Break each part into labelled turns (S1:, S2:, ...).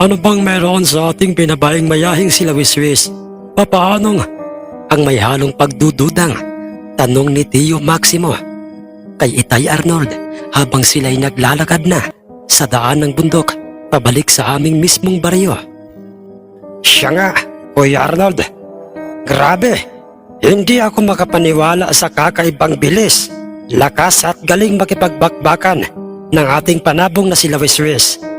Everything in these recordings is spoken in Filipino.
S1: ano bang meron sa ating pinabaing mayahing sila Wiswis? Papaanong ang may halong pagdududang? Tanong ni Tio Maximo kay Itay Arnold habang sila'y naglalakad na sa daan ng bundok pabalik sa aming mismong baryo. Siya nga, Kuya Arnold. Grabe, hindi ako makapaniwala sa kakaibang bilis, lakas at galing makipagbakbakan ng ating panabong na sila Wiswis.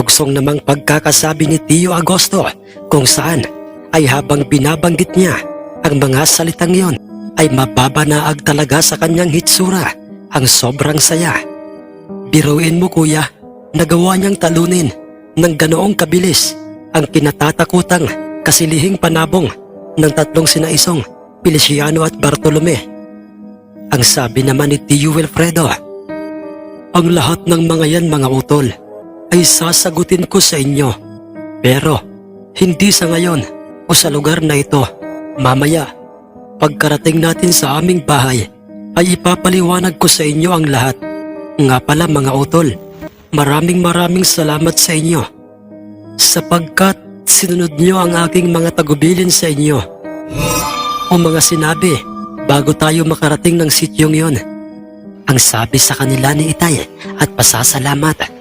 S1: Tugsong namang pagkakasabi ni Tio Agosto kung saan ay habang binabanggit niya ang mga salitang yon ay mababanaag talaga sa kanyang hitsura ang sobrang saya. Biruin mo kuya, nagawa niyang talunin ng ganoong kabilis ang kinatatakutang kasilihing panabong ng tatlong sinaisong Feliciano at Bartolome. Ang sabi naman ni Tio Wilfredo, ang lahat ng mga yan mga utol ay sasagutin ko sa inyo. Pero hindi sa ngayon o sa lugar na ito. Mamaya, pagkarating natin sa aming bahay, ay ipapaliwanag ko sa inyo ang lahat. Nga pala mga utol, maraming maraming salamat sa inyo. Sapagkat sinunod niyo ang aking mga tagubilin sa inyo. O mga sinabi bago tayo makarating ng sityong yon. Ang sabi sa kanila ni Itay at pasasalamat.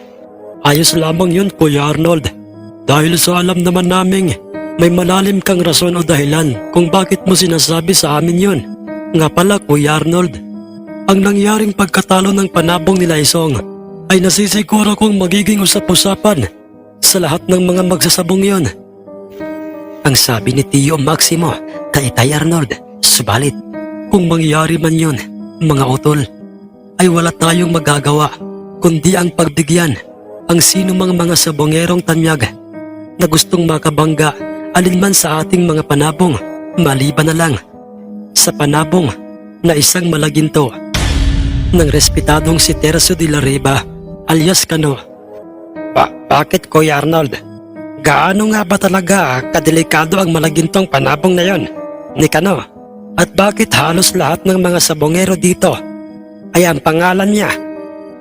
S1: Ayos lamang yun, Kuya Arnold. Dahil sa alam naman naming may malalim kang rason o dahilan kung bakit mo sinasabi sa amin yun. Nga pala, Kuya Arnold, ang nangyaring pagkatalo ng panabong nila Isong ay nasisiguro kong magiging usap-usapan sa lahat ng mga magsasabong yon. Ang sabi ni Tio Maximo kay Itay Arnold, subalit kung mangyari man yun, mga utol, ay wala tayong magagawa kundi ang pagbigyan ang sino mang mga sabongerong tanyag na gustong makabangga alinman sa ating mga panabong maliban na lang sa panabong na isang malaginto ng respetadong si Tercio de la Riva alias Kano. Ba bakit Kuya Arnold? Gaano nga ba talaga kadelikado ang malagintong panabong na yon ni Kano? At bakit halos lahat ng mga sabongero dito ay ang pangalan niya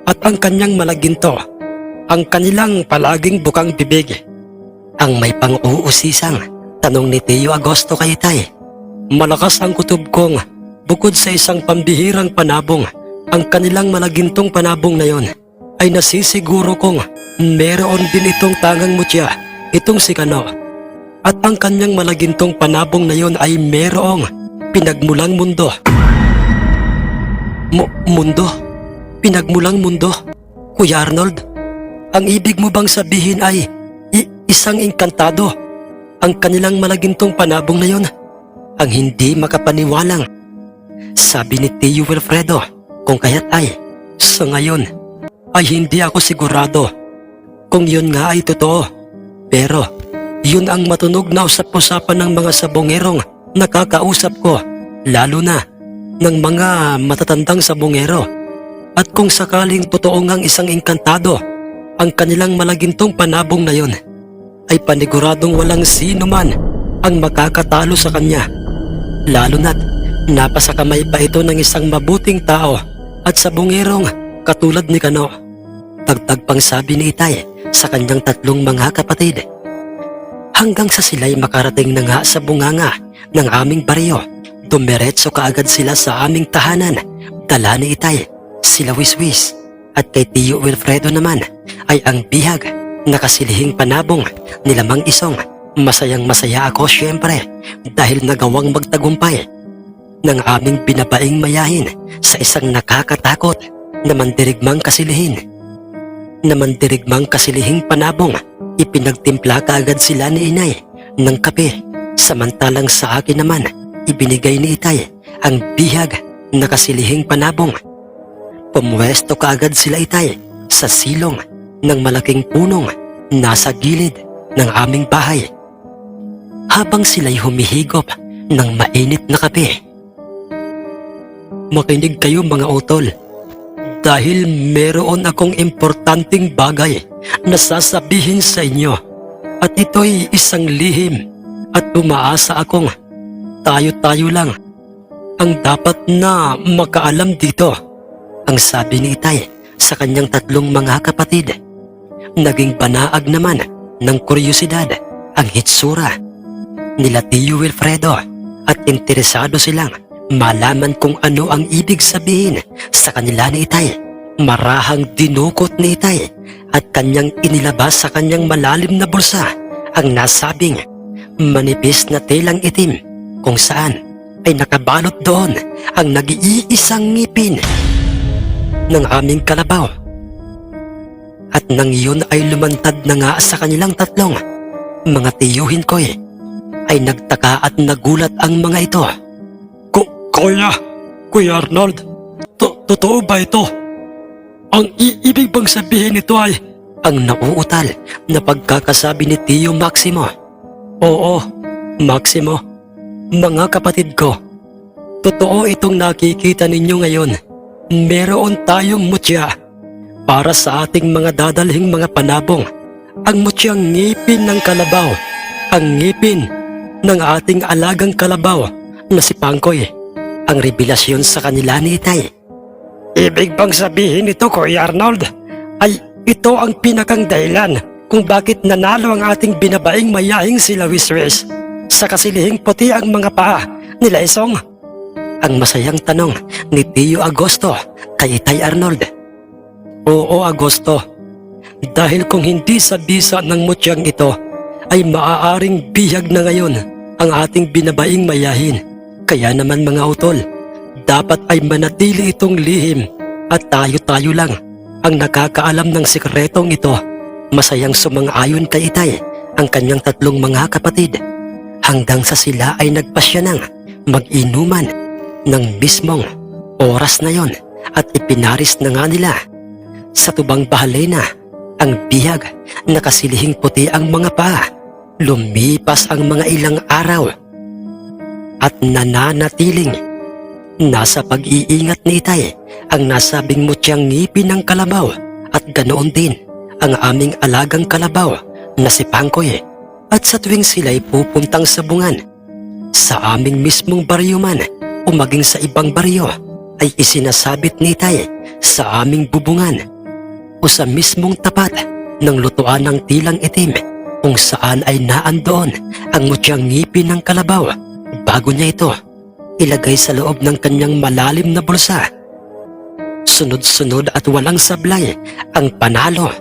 S1: at ang kanyang malaginto, ang kanilang palaging bukang bibig. Ang may pang-uusisang tanong ni Teo Agosto kay Tay. Malakas ang kutob kong bukod sa isang pambihirang panabong, ang kanilang malagintong panabong na yon ay nasisiguro kong meron din itong tangang mutya, itong si Kano. At ang kanyang malagintong panabong na yon ay merong pinagmulang mundo. Mu- mundo? Pinagmulang mundo? Kuya Arnold? Ang ibig mo bang sabihin ay isang engkantado? Ang kanilang malagintong panabong na yon? Ang hindi makapaniwalang. Sabi ni Tio Wilfredo, kung kaya't ay, sa ngayon, ay hindi ako sigurado kung yun nga ay totoo. Pero, yun ang matunog na usap-usapan ng mga sabongerong nakakausap ko, lalo na ng mga matatandang sabongero. At kung sakaling totoo ngang isang engkantado, ang kanilang malagintong panabong na yon, ay paniguradong walang sino man ang makakatalo sa kanya. Lalo na't napasakamay pa ito ng isang mabuting tao at sabongerong katulad ni Kano. Tagtag pang sabi ni Itay sa kanyang tatlong mga kapatid. Hanggang sa sila'y makarating na nga sa bunganga ng aming baryo, dumiretso kaagad sila sa aming tahanan. Dala ni Itay, sila Wiswis, at kay Tio Wilfredo naman ay ang bihag na kasilihing panabong nilamang isong. Masayang masaya ako syempre dahil nagawang magtagumpay ng aming binabaing mayahin sa isang nakakatakot na mandirigmang kasilihin. Na mandirigmang kasilihing panabong, ipinagtimpla kaagad sila ni inay ng kape. Samantalang sa akin naman, ibinigay ni itay ang bihag na kasilihing panabong. Pumwesto kaagad sila itay sa silong ng malaking punong nasa gilid ng aming bahay. Habang sila'y humihigop ng mainit na kape. Makinig kayo mga utol. Dahil meron akong importanteng bagay na sasabihin sa inyo. At ito'y isang lihim at umaasa akong tayo-tayo lang ang dapat na makaalam dito. Ang sabi ni Itay sa kanyang tatlong mga kapatid. Naging banaag naman ng kuryosidad ang hitsura nila Tio Wilfredo at interesado silang malaman kung ano ang ibig sabihin sa kanila ni Itay. Marahang dinukot ni Itay at kanyang inilabas sa kanyang malalim na bulsa ang nasabing manipis na telang itim kung saan ay nakabalot doon ang nag-iisang ngipin ng aming kalabaw. At nang iyon ay lumantad na nga sa kanilang tatlong mga tiyuhin ko eh, ay nagtaka at nagulat ang mga ito. Ku Kuya, Kuya Arnold, to totoo ba ito? Ang iibig bang sabihin nito ay ang nauutal na pagkakasabi ni Tio Maximo. Oo, Maximo, mga kapatid ko, totoo itong nakikita ninyo ngayon. Meron tayong mutya para sa ating mga dadalhing mga panabong. Ang mutyang ngipin ng kalabaw, ang ngipin ng ating alagang kalabaw na si Pangkoy. Ang revelasyon sa kanila ni Itay. Ibig bang sabihin ito, Kuya Arnold, ay ito ang pinakang dahilan kung bakit nanalo ang ating binabaing mayahing sila Wiswis sa kasilihing puti ang mga paa nila Isong? Ang masayang tanong ni Tio Agosto kay Itay Arnold. Oo, Agosto. Dahil kung hindi sa bisa ng mutyang ito, ay maaaring bihag na ngayon ang ating binabaing mayahin. Kaya naman mga utol, dapat ay manatili itong lihim at tayo-tayo lang ang nakakaalam ng sikretong ito. Masayang sumang-ayon kay Itay ang kanyang tatlong mga kapatid hanggang sa sila ay nagpasya ng mag-inuman ng mismong oras na yon at ipinaris na nga nila. Sa tubang bahalay na ang bihag na kasilihing puti ang mga paa. Lumipas ang mga ilang araw. At nananatiling nasa pag-iingat ni Itay ang nasabing mutyang ngipin ng kalabaw at ganoon din ang aming alagang kalabaw na si Pangkoy. At sa tuwing sila'y pupuntang sa bungan sa aming mismong baryo man o maging sa ibang baryo ay isinasabit ni Itay sa aming bubungan o sa mismong tapat ng lutuan ng tilang itim kung saan ay naandoon ang mutyang ngipin ng kalabaw bago niya ito ilagay sa loob ng kanyang malalim na bulsa. Sunod-sunod at walang sablay ang panalo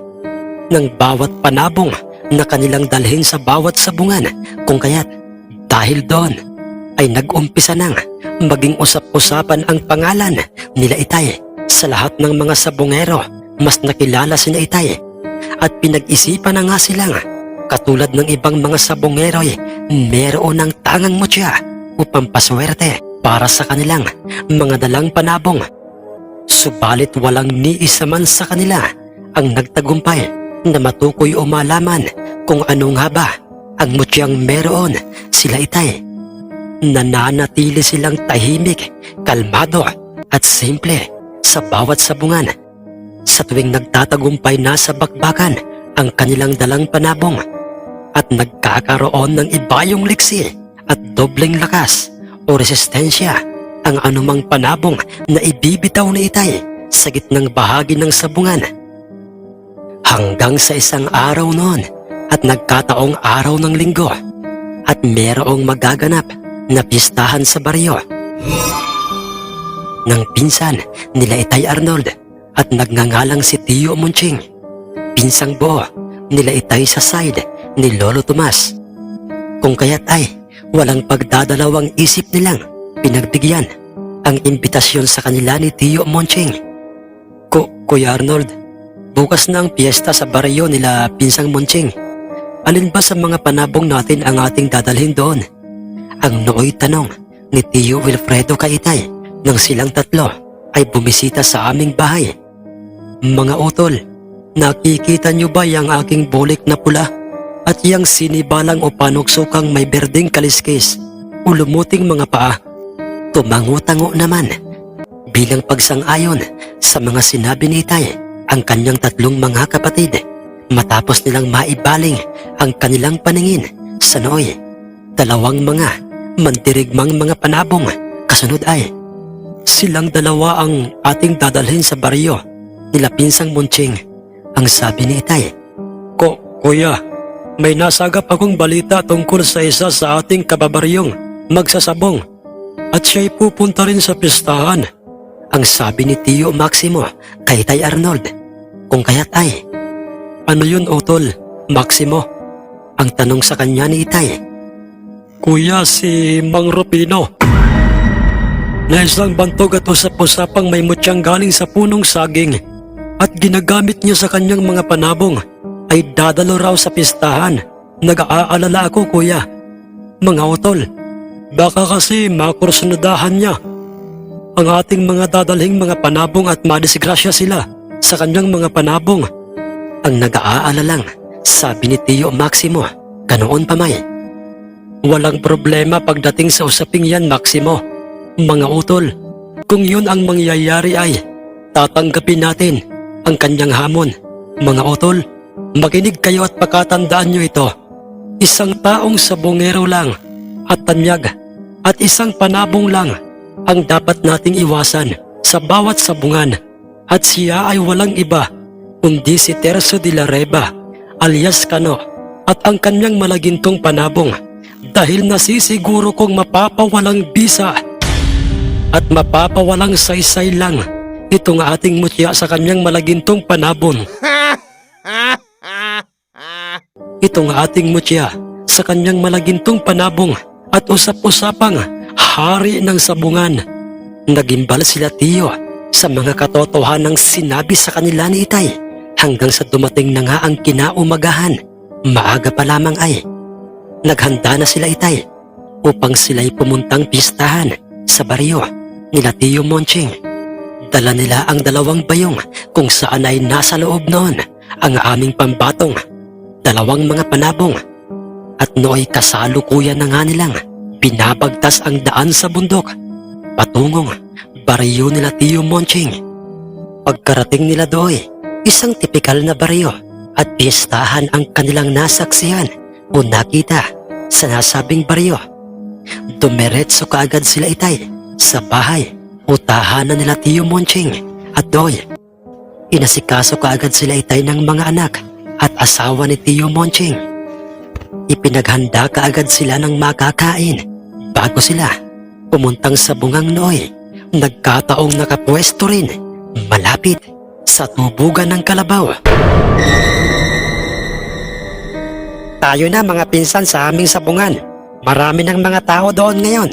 S1: ng bawat panabong na kanilang dalhin sa bawat sabungan kung kaya't dahil doon ay nag-umpisa nang maging usap-usapan ang pangalan nila Itay sa lahat ng mga sabungero mas nakilala si na Itay at pinag-isipan na nga silang katulad ng ibang mga sabongero ay meron ng tangang mutya upang paswerte para sa kanilang mga dalang panabong. Subalit walang ni isa man sa kanila ang nagtagumpay na matukoy o malaman kung ano nga ba ang mutyang meron sila itay. Nananatili silang tahimik, kalmado at simple sa bawat sabungan. Sa tuwing nagtatagumpay na sa bakbakan ang kanilang dalang panabong at nagkakaroon ng ibayong liksi at dobleng lakas o resistensya ang anumang panabong na ibibitaw ni Itay sa gitnang bahagi ng sabungan. Hanggang sa isang araw noon at nagkataong araw ng linggo at merong magaganap na pistahan sa baryo. Nang pinsan nila Itay Arnold at nagngangalang si Tio Munching. Pinsang buo nila Itay sa side ni Lolo Tomas. Kung kaya't ay walang pagdadalawang isip nilang pinagbigyan ang imbitasyon sa kanila ni Tio Monching. Ku Kuya Arnold, bukas na ang piyesta sa baryo nila Pinsang Monching. Alin ba sa mga panabong natin ang ating dadalhin doon? Ang nooy tanong ni Tio Wilfredo Kaitay nang silang tatlo ay bumisita sa aming bahay. Mga utol, nakikita niyo ba yung aking bulik na pula? at iyang sinibalang o panuksukang may berdeng kaliskis o lumuting mga paa. Tumango-tango naman bilang pagsang-ayon sa mga sinabi ni Itay ang kanyang tatlong mga kapatid matapos nilang maibaling ang kanilang paningin sa nooy. Dalawang mga mandirigmang mga panabong kasunod ay silang dalawa ang ating dadalhin sa baryo nila Pinsang Munching. Ang sabi ni Itay, Ko, kuya, may nasagap akong balita tungkol sa isa sa ating kababaryong magsasabong at siya'y pupunta rin sa pistahan. Ang sabi ni Tio Maximo kay Tay Arnold, kung kaya't ay, ano yun utol, Maximo? Ang tanong sa kanya ni Itay, Kuya si Mang Rupino. Na isang bantog at usap-usapang may mutyang galing sa punong saging at ginagamit niya sa kanyang mga panabong ay dadalo raw sa pistahan. Nag-aalala ako kuya. Mga utol, baka kasi makursunadahan niya ang ating mga dadalhing mga panabong at madisgrasya sila sa kanyang mga panabong. Ang nag-aalalang, sabi ni Tio Maximo, ganoon pa may. Walang problema pagdating sa usaping yan, Maximo. Mga utol, kung yun ang mangyayari ay tatanggapin natin ang kanyang hamon. Mga utol, makinig kayo at pakatandaan nyo ito. Isang taong sabongero lang at tanyag at isang panabong lang ang dapat nating iwasan sa bawat sabungan at siya ay walang iba kundi si Terso de la Reba alias Kano at ang kanyang malagintong panabong dahil nasisiguro kong mapapawalang bisa at mapapawalang saysay lang itong ating mutya sa kanyang malagintong panabon. Itong ating mutya sa kanyang malagintong panabong at usap-usapang hari ng sabungan. Nagimbal sila tiyo sa mga katotohanang sinabi sa kanila ni Itay hanggang sa dumating na nga ang kinaumagahan. Maaga pa lamang ay naghanda na sila Itay upang sila'y pumuntang pistahan sa baryo nila Tio Monching. Dala nila ang dalawang bayong kung saan ay nasa loob noon ang aming pambatong, dalawang mga panabong at nooy kasalukuyan na nga nilang binabagtas ang daan sa bundok patungong baryo nila Tio Monching. Pagkarating nila doy, isang tipikal na baryo at pistahan ang kanilang nasaksihan o nakita sa nasabing baryo. Dumiretso kaagad sila itay sa bahay o tahanan nila Tio Monching at Doy. Inasikaso kaagad sila itay ng mga anak at asawa ni Tio Monching. Ipinaghanda kaagad sila ng makakain bago sila pumuntang sa bungang nooy. Nagkataong nakapwesto rin malapit sa tubugan ng kalabaw. Tayo na mga pinsan sa aming sabungan. Marami ng mga tao doon ngayon.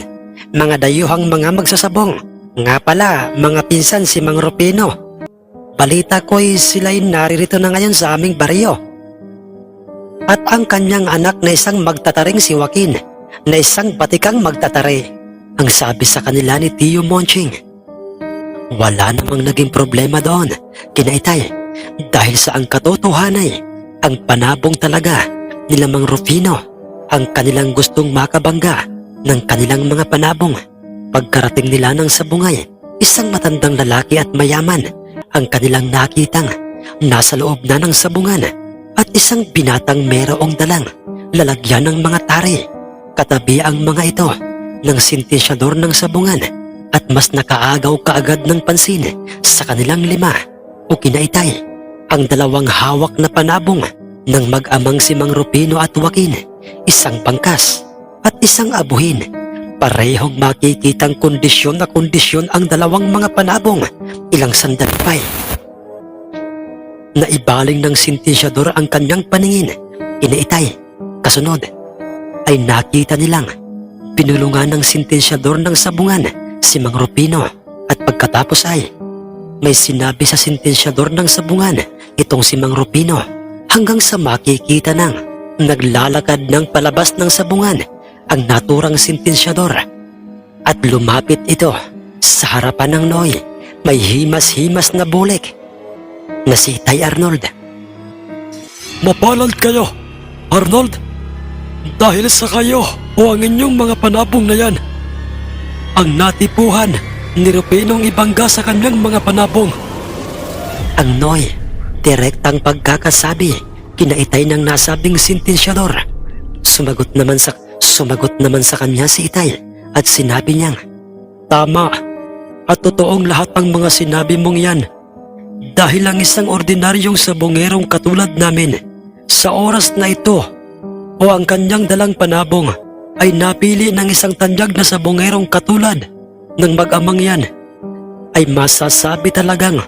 S1: Mga dayuhang mga magsasabong. Nga pala, mga pinsan si Mang Rupino. Balita ko'y sila'y naririto na ngayon sa aming baryo. At ang kanyang anak na isang magtataring si Joaquin, na isang batikang magtatari, ang sabi sa kanila ni Tio Monching. Wala namang naging problema doon, kinaitay, dahil sa ang katotohanay, ang panabong talaga nila Mang Rufino, ang kanilang gustong makabangga ng kanilang mga panabong. Pagkarating nila ng sabungay, isang matandang lalaki at mayaman ang kanilang nakitang nasa loob na ng sabungan at isang binatang merong dalang lalagyan ng mga tari. Katabi ang mga ito ng sintesyador ng sabungan at mas nakaagaw kaagad ng pansin sa kanilang lima o kinaitay ang dalawang hawak na panabong ng mag-amang si Mang Rupino at Joaquin, isang bangkas at isang abuhin. Parehong makikitang kondisyon na kondisyon ang dalawang mga panabong ilang sandali pa eh. Naibaling ng sintesyador ang kanyang paningin, inaitay. Kasunod, ay nakita nilang pinulungan ng sintesyador ng sabungan si Mang Rupino at pagkatapos ay may sinabi sa sintesyador ng sabungan itong si Mang Rupino hanggang sa makikita ng naglalakad ng palabas ng sabungan ang naturang sintensyador at lumapit ito sa harapan ng Noy may himas-himas na bulik na si Tay Arnold. Mapalad kayo Arnold, dahil sa kayo o ang inyong mga panabong na yan, ang natipuhan ni Rupinong ibangga sa kanyang mga panabong. Ang Noy, direktang pagkakasabi, kinaitay ng nasabing sintensyador. Sumagot naman sa sumagot naman sa kanya si Itay at sinabi niyang, Tama, at totoong lahat ang mga sinabi mong yan. Dahil ang isang ordinaryong sabongerong katulad namin, sa oras na ito, o ang kanyang dalang panabong, ay napili ng isang tanyag na sabongerong katulad ng mag-amang yan, ay masasabi talagang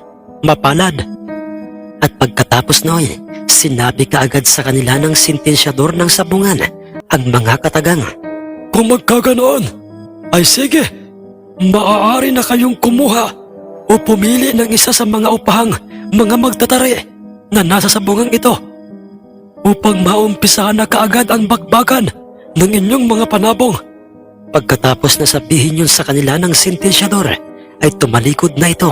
S1: mapalad. At pagkatapos noy, sinabi kaagad sa kanila ng sintensyador ng sabungan ang mga katagang. Kung magkaganoon, ay sige, maaari na kayong kumuha o pumili ng isa sa mga upahang mga magtatari na nasa sabungang ito upang maumpisahan na kaagad ang bakbakan ng inyong mga panabong. Pagkatapos na sabihin yun sa kanila ng sentensyador, ay tumalikod na ito.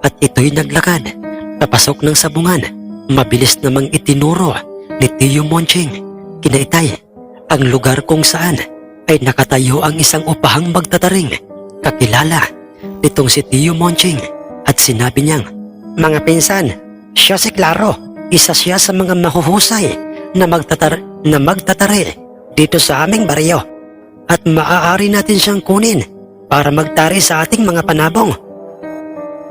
S1: At ito'y naglakad, papasok ng sabungan. Mabilis namang itinuro ni Tio Monching, kinaitay, ang lugar kung saan ay nakatayo ang isang upahang magtataring, kakilala nitong si Tio Monching at sinabi niyang, Mga pinsan, siya si Claro, isa siya sa mga mahuhusay na magtatar na magtatari dito sa aming baryo at maaari natin siyang kunin para magtari sa ating mga panabong.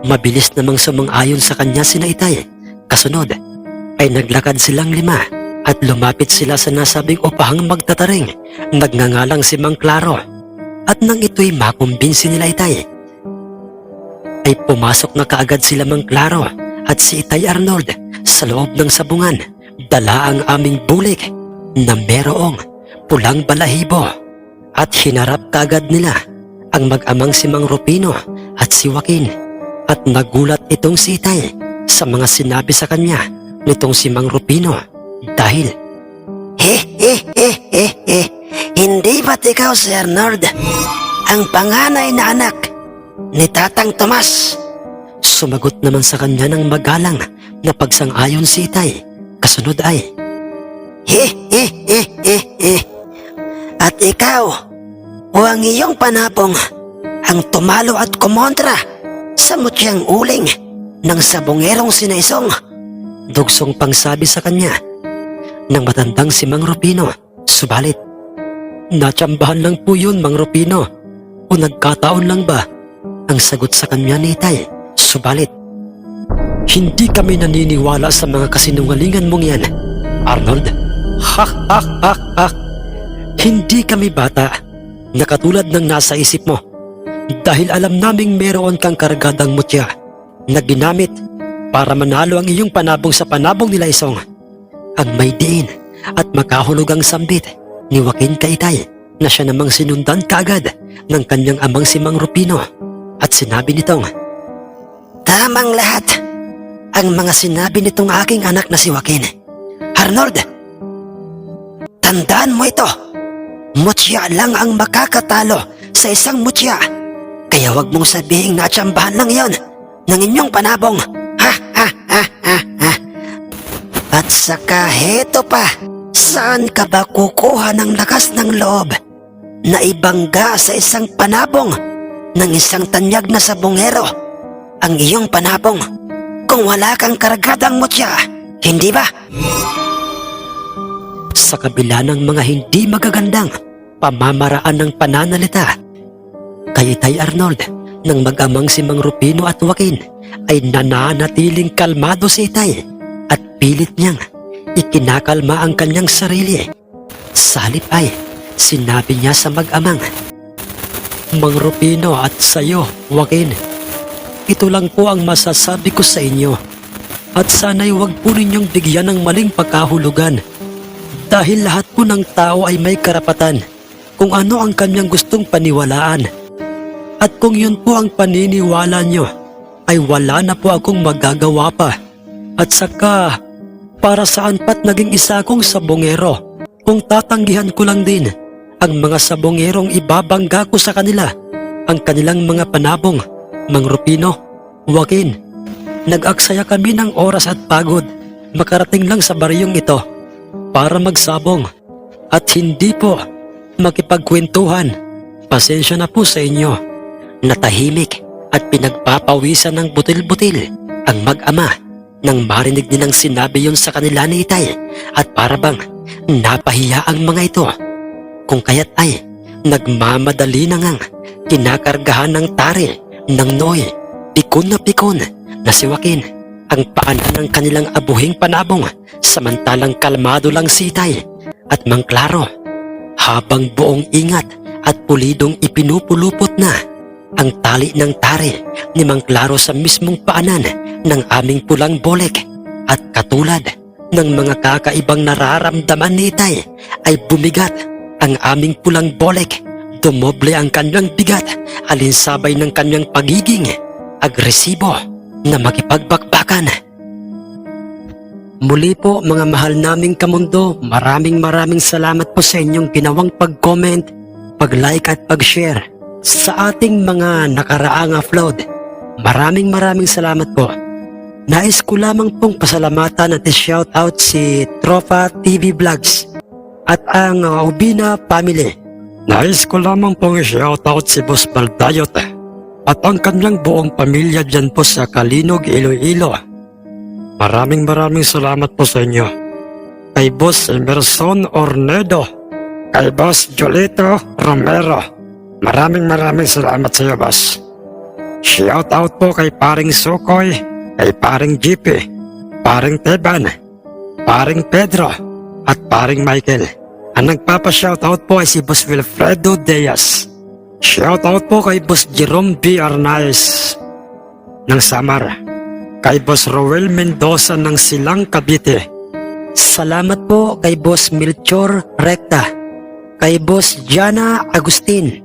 S1: Mabilis namang sumang-ayon sa kanya si Naitay. Kasunod ay naglakad silang lima at lumapit sila sa nasabing upahang magtataring. Nagngangalang si Mang Claro. At nang ito'y makumbinsi nila Itay, ay pumasok na kaagad sila Mang Claro at si Itay Arnold sa loob ng sabungan. Dala ang aming bulik na merong pulang balahibo at hinarap kagad nila ang mag-amang si Mang Rupino at si Joaquin at nagulat itong si Itay sa mga sinabi sa kanya nitong si Mang Rupino dahil
S2: Eh, eh, eh, eh, eh. Hindi ba't ikaw si Arnold? Ang panganay na anak ni Tatang Tomas.
S1: sumagot naman sa kanya ng magalang na pagsang-ayon si Itay. Kasunod ay,
S2: Eh, eh, eh, eh, eh. At ikaw, o ang iyong panapong, ang tumalo at kumontra sa mutyang uling ng sabongerong sinaisong.
S1: dugsong pangsabi sa kanya ng matandang si Mang Rupino. Subalit, natsambahan lang po yun, Mang Rupino. O nagkataon lang ba? Ang sagot sa kanya ni Itay. Subalit, hindi kami naniniwala sa mga kasinungalingan mong yan, Arnold. Ha ha ha ha. Hindi kami bata na katulad ng nasa isip mo. Dahil alam naming meron kang kargadang mutya na ginamit para manalo ang iyong panabong sa panabong nila isong. Ang may diin at makahulog ang sambit ni Joaquin Kaitay na siya namang sinundan kaagad ng kanyang amang si Mang Rupino at sinabi nitong,
S2: Tamang lahat ang mga sinabi nitong aking anak na si Joaquin. Arnold, tandaan mo ito. Mutya lang ang makakatalo sa isang mutya. Kaya wag mong sabihing natsambahan lang yon ng inyong panabong. Ha, ha, ha, ha, ha. At saka heto pa, saan ka ba kukuha ng lakas ng loob na ibangga sa isang panabong ng isang tanyag na sabongero ang iyong panabong kung wala kang karagadang mutya, hindi ba?
S1: sa kabila ng mga hindi magagandang pamamaraan ng pananalita. Kay Tay Arnold, nang mag-amang si Mang Rupino at Joaquin, ay nananatiling kalmado si Itay at pilit niyang ikinakalma ang kanyang sarili. Sa halip ay sinabi niya sa mag-amang, Mang Rupino at sayo, Joaquin, ito lang po ang masasabi ko sa inyo at sana'y huwag po ninyong bigyan ng maling pagkahulugan dahil lahat po ng tao ay may karapatan kung ano ang kanyang gustong paniwalaan. At kung yun po ang paniniwala nyo, ay wala na po akong magagawa pa. At saka, para saan pat naging isa akong sabongero kung tatanggihan ko lang din ang mga sabongerong ibabangga ko sa kanila ang kanilang mga panabong, Mang Rupino, Joaquin. Nag-aksaya kami ng oras at pagod makarating lang sa baryong ito para magsabong at hindi po makipagkwentuhan. Pasensya na po sa inyo. Natahimik at pinagpapawisan ng butil-butil ang mag-ama nang marinig nilang sinabi yon sa kanila ni Itay at parabang napahiya ang mga ito. Kung kaya't ay nagmamadali na ngang kinakargahan ng tari ng Noy, pikon na pikon na si Joaquin ang paanan ng kanilang abuhing panabong samantalang kalmado lang si Itay at Mang Claro habang buong ingat at pulidong ipinupulupot na ang tali ng tari ni Mang Claro sa mismong paanan ng aming pulang bolek. At katulad ng mga kakaibang nararamdaman ni Itay ay bumigat ang aming pulang bolek. Dumoble ang kanyang bigat alinsabay ng kanyang pagiging agresibo na makipagbakbakan. Muli po mga mahal naming kamundo, maraming maraming salamat po sa inyong ginawang pag-comment, pag-like at pag-share sa ating mga nakaraang upload. Maraming maraming salamat po. Nais ko lamang pong pasalamatan at shout out si Tropa TV Vlogs at ang Ubina family. Nais ko lamang pong shout out si Boss Baldayot at ang kanyang buong pamilya dyan po sa Kalinog, Iloilo. Maraming maraming salamat po sa inyo. Kay Boss Emerson Ornedo, kay Boss Jolito Romero. Maraming maraming salamat sa iyo, Boss. Shout out po kay paring Sukoy, kay paring GP, paring Teban, paring Pedro, at paring Michael. Ang nagpapa-shoutout po ay si Boss Wilfredo Diaz. Shoutout po kay Boss Jerome B. Arnaez ng Samar. Kay Boss Roel Mendoza ng Silang Cavite. Salamat po kay Boss Melchor Recta. Kay Boss Jana Agustin.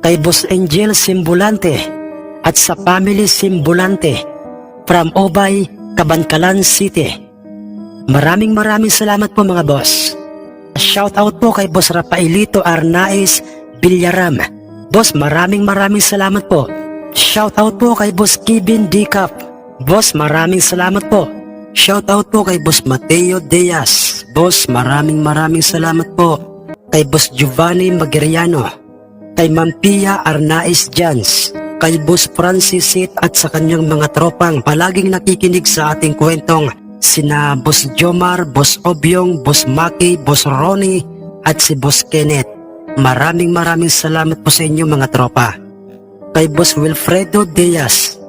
S1: Kay Boss Angel Simbulante at sa Family Simbulante from Obay, Kabankalan City. Maraming maraming salamat po mga boss. Shoutout po kay Boss Rafaelito Arnaiz Villaram. Boss, maraming maraming salamat po. Shoutout po kay Boss Kevin Dicap. Boss, maraming salamat po. Shoutout po kay Boss Mateo Diaz. Boss, maraming maraming salamat po. Kay Boss Giovanni Magiriano. Kay Ma'am Pia Arnaiz Jans. Kay Boss Francis Sit at sa kanyang mga tropang palaging nakikinig sa ating kwentong sina Boss Jomar, Boss Obyong, Boss Maki, Boss Ronnie at si Boss Kenneth. Maraming maraming salamat po sa inyo mga tropa. Kay Boss Wilfredo Diaz,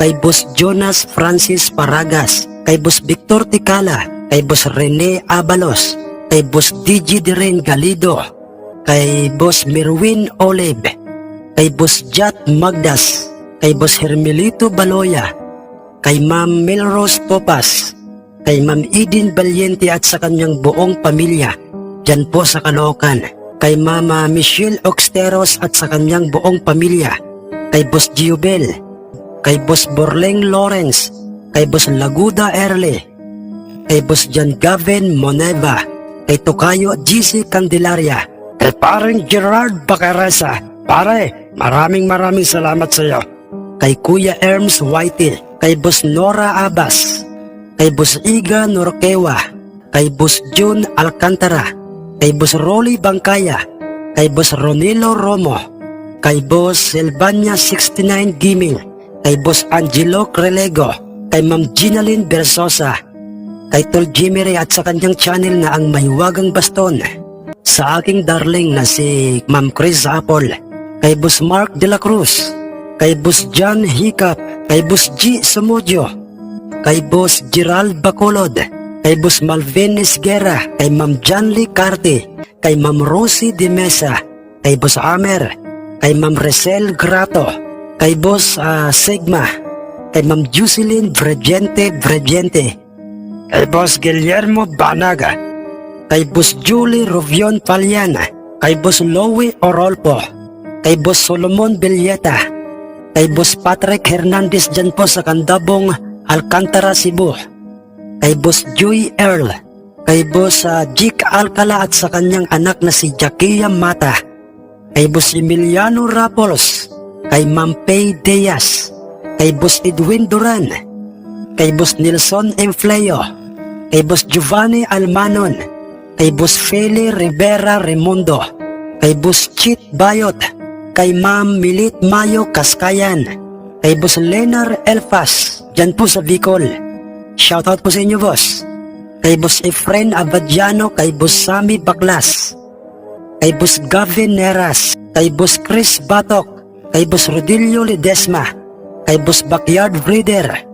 S1: kay Boss Jonas Francis Paragas, kay Boss Victor Ticala, kay Boss Rene Abalos, kay Boss DJ Diren Galido, kay Boss Merwin Oleb, kay Boss Jat Magdas, kay Boss Hermelito Baloya, kay Ma'am Melrose Popas, kay Ma'am Eden Valiente at sa kanyang buong pamilya dyan po sa Caloocan, kay Mama Michelle Oxteros at sa kanyang buong pamilya, kay Boss Giobel, kay Boss Borleng Lawrence, kay Boss Laguda Erle, kay Boss John Gavin Moneva, kay Tokayo GC Candelaria, kay parang Gerard Bacaresa. Pare, maraming maraming salamat sa iyo. Kay Kuya Erms Whitey, kay Boss Nora Abbas, kay Boss Iga Norquewa, kay Boss June Alcantara, kay Boss Rolly Bangkaya, kay Boss Ronilo Romo, kay Boss Silvania 69 Giming, kay Boss Angelo Crelego, kay Ma'am Ginalyn Bersosa, kay Tol Jimmy Ray at sa kanyang channel na ang Mahiwagang Baston, sa aking darling na si Ma'am Chris Apple, kay Boss Mark de la Cruz, kay Boss John Hiccup, kay Boss G. Sumudio, kay Boss Gerald Bacolod, kay Boss Malvin Esguera, kay Ma'am Lee Carte, kay Ma'am Rosie de Mesa, kay Boss Amer, kay Ma'am Resel Grato, kay Boss ah, Sigma, kay Ma'am Jocelyn Brediente Brediente, kay Boss Guillermo Banaga, kay Boss Julie Rovion Paliana, kay Boss Louie Orolpo, kay Boss Solomon Villeta, kay Boss Patrick Hernandez dyan po sa Kandabong, Alcantara, Cebu, kay Boss Joey Earl, kay Boss ah, Jik Alcala at sa kanyang anak na si Jackia Mata, kay Boss Emiliano Rapols, kay Ma'am Pay Diaz, kay Boss Edwin Duran, kay Boss Nelson Enfleo, kay Boss Giovanni Almanon, kay Boss Feli Rivera Remundo, kay Boss Chit Bayot, kay Ma'am Milit Mayo Kaskayan, kay Boss Lenar Elfas, dyan po sa Bicol. Shoutout po sa inyo, boss. Kay Boss Efren Abadiano, kay Boss Sami Baklas, kay Boss Gavin Neras, kay Boss Chris Batok, kay Boss Rodilio Ledesma, kay Boss Backyard Breeder,